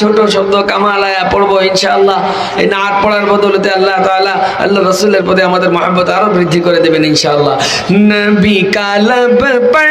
ছোট শব্দ কামালায়া পড়ব ইনশাআল্লাহ এই নাক পড়ার বদলতে আল্লাহ তাআলা, আল্লাহ রসুলের প্রতি আমাদের মহব্বত আরও বৃদ্ধি করে দেবেন ইনশাআল্লাহ। নবী কালব পর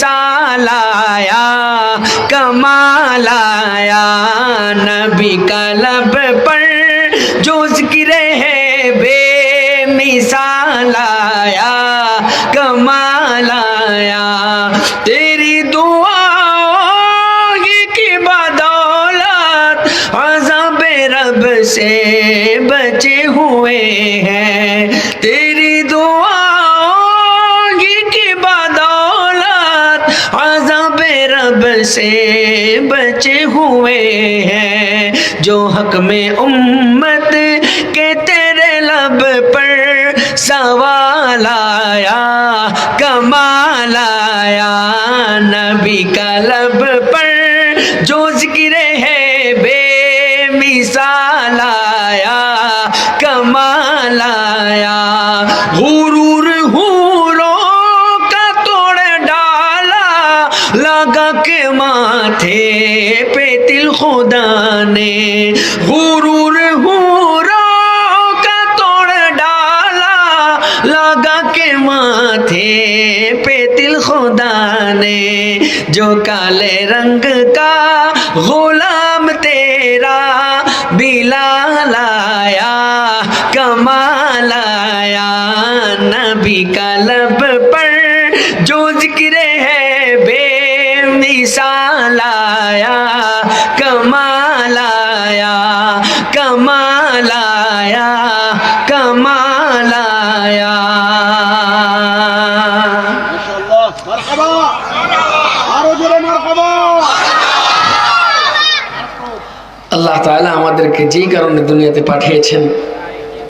رسال آیا، کمال آیا۔ نبی کا لب پر جو ذکر ہے، بے مثال آیا، کمال آیا۔ تیری دعا کی بدولت عذاب رب سے بچے ہوئے ہیں۔ سے بچے ہوئے ہیں، جو حق میں امت کے تیرے لب پر سوال آیا، کمال آیا نبی کا لب پر جو ذکر ہے، بے مثال آیا، کمال آیا لگا کے ماتھے پہ تل خدا نے غرور ہوروں کا توڑ ڈالا لگا کے ماتھے پہ تل خدا نے جو کالے رنگ کا غلام تیرا بلا لایا، کمال آیا۔ نبی کا لب پر جو ذکر ہے মারহাবা আরও জোরে মারহাবা। আল্লাহ তাআলা আমাদেরকে যেই কারণে দুনিয়াতে পাঠিয়েছেন